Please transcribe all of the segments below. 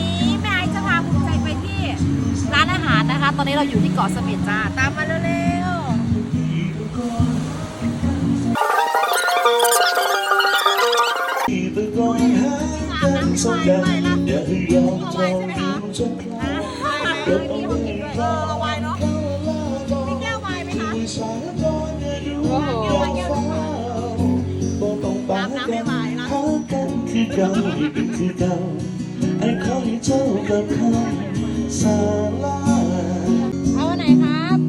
นี้แม่ไอซ์จะพาภูมิใจไปที่ร้านอาหารนะคะ ตอนนี้เราอยู่ที่เกาะเสม็ดจ้า ตามมาเร็วที่ตะโกนหากันสักอย่างอย่าให้ยอมจองยิ้มจนคลายเก็บเอาไว้ให้เขาเขาละก่อนๆแก้วไวน์ไหมคะที่สายตอนอย่าดูยอมฟ้าบ่ต้องปากกันหากันคือเก่าให้เป็นคือเก่า ไอ้เขาให้เจ้ากับคำสาลาเอาไหนครับ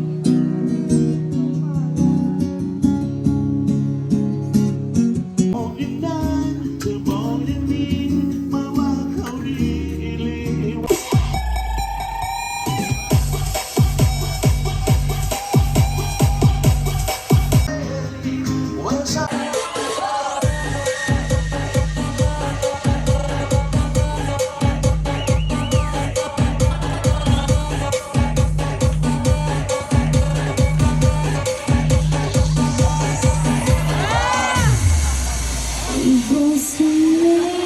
เขา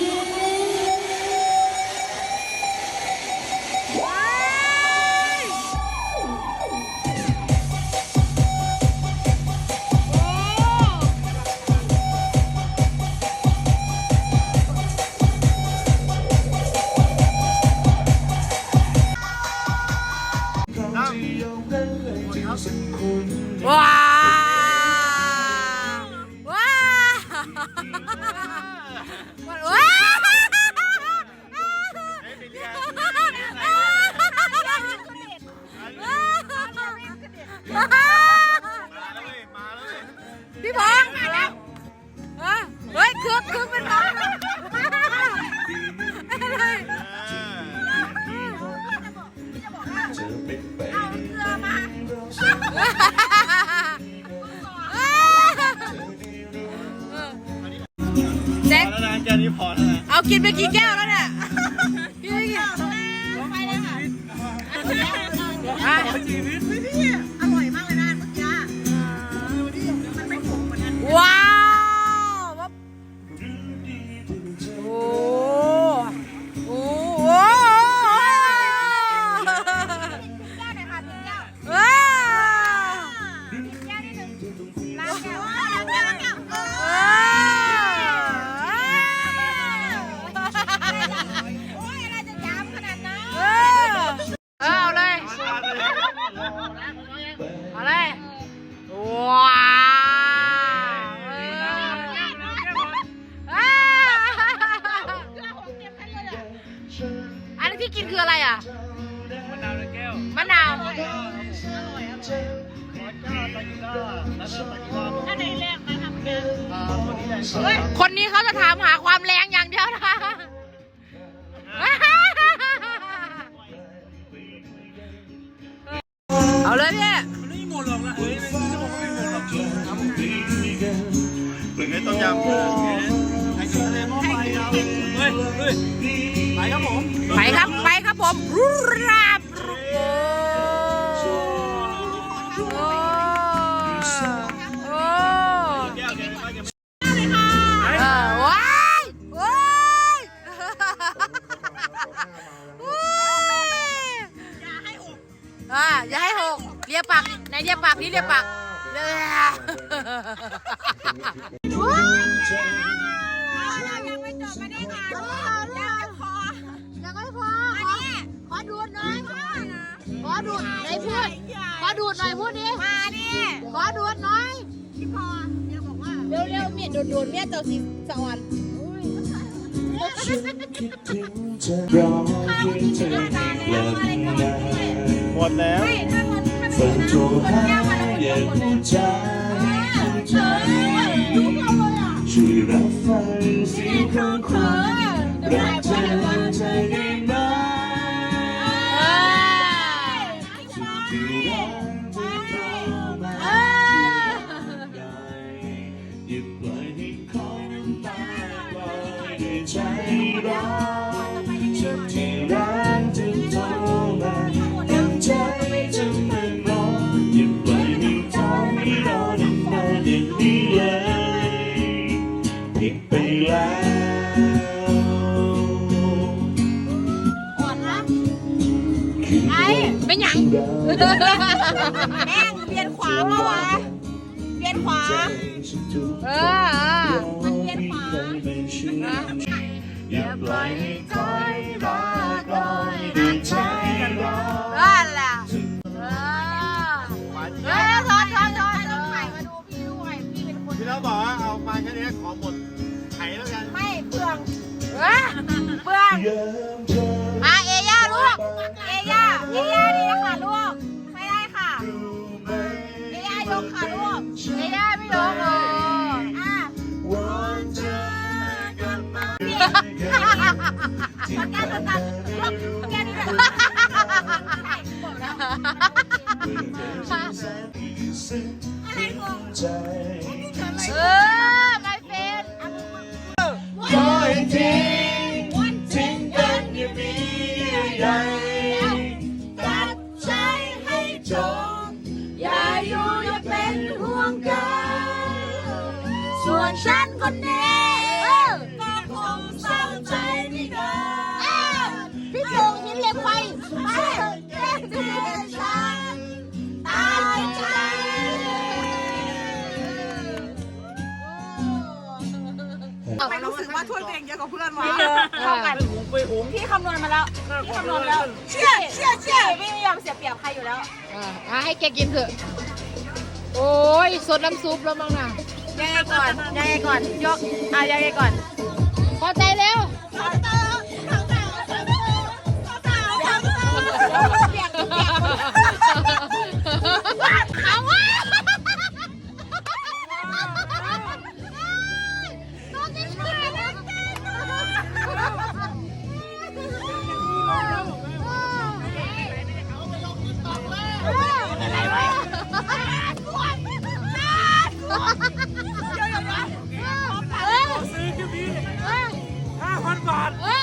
แจ็คแล้วนะแค่นี้พอแล้วนะเอากินไปกี่แก้ว อันนี้ที่กินคืออะไรอะ มะนาวในแก้วมะนาววอดก้าตากิต้าแล้วก็ตากิต้าอันไหนแรกมาทำกันคนนี้แหละคนนี้เขาจะถามหาความแรงอย่างเดียวนะ เอาเลยพี่ มันไม่หมดหรอกนะเฮ้ยไม่จะบอกว่าไม่หมดหรอก เป็นไงต้มยำ มรูราบโอ้โอ้โอ้แก้วแกไม่แกเออว้ายว้ายอ่าอย่าให้หกเลียปากไหนเลียปากนี่เลียปากเลีย ดูดไหนพูด ขอดูดหน่อยพูดดิ มาดิขอดูดหน่อย พี่พอเดี๋ยวบอกว่าเร็วเร็วๆเมียดูดดูดเมียเจ้าสีสวรรค์ฉันคิดถึงเธอรอเพียงเธอกลับมาหมดแล้ว เปิดโทรหาอย่าพูดจาให้เข้าใจช่วยรับฟังเสียงของคนรัก แม่งเบียนขวามาวะเบียนขวาเออเออมันเบียนขวาอย่าปล่อยให้คอยรอคอย เออไม่เป็นขอให้ทิ้งทิ้งกันอย่ามีใหญ่ตัดใจให้จบอย่าอยู่อย่าเป็นห่วงกัน ส่วนฉันคนนี้ กว่าเพื่อนวะเท่ากันไปหงพี่คำนวณมาแล้ว พี่คำนวณมาแล้วเชื่อเชื่อเชื่อพี่ไม่ยอมเสียเปรียบใครอยู่แล้ว อะอะให้แกกินเถอะ โอ้ยสดน้ำซุปแล้วมั้งน่ะ ยังไงก่อน ยังไงก่อน ยกอะยังไงก่อน พอใจแล้ว เอาวะ What?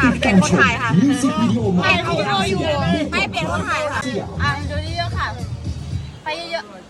ค่ะเปลี่ยนคนถ่ายค่ะเปลี่ยนคนอยู่ไม่เปลี่ยนคนถ่ายค่ะอะดูเยอะๆค่ะ ไปเยอะๆเดี๋ยวคนจะ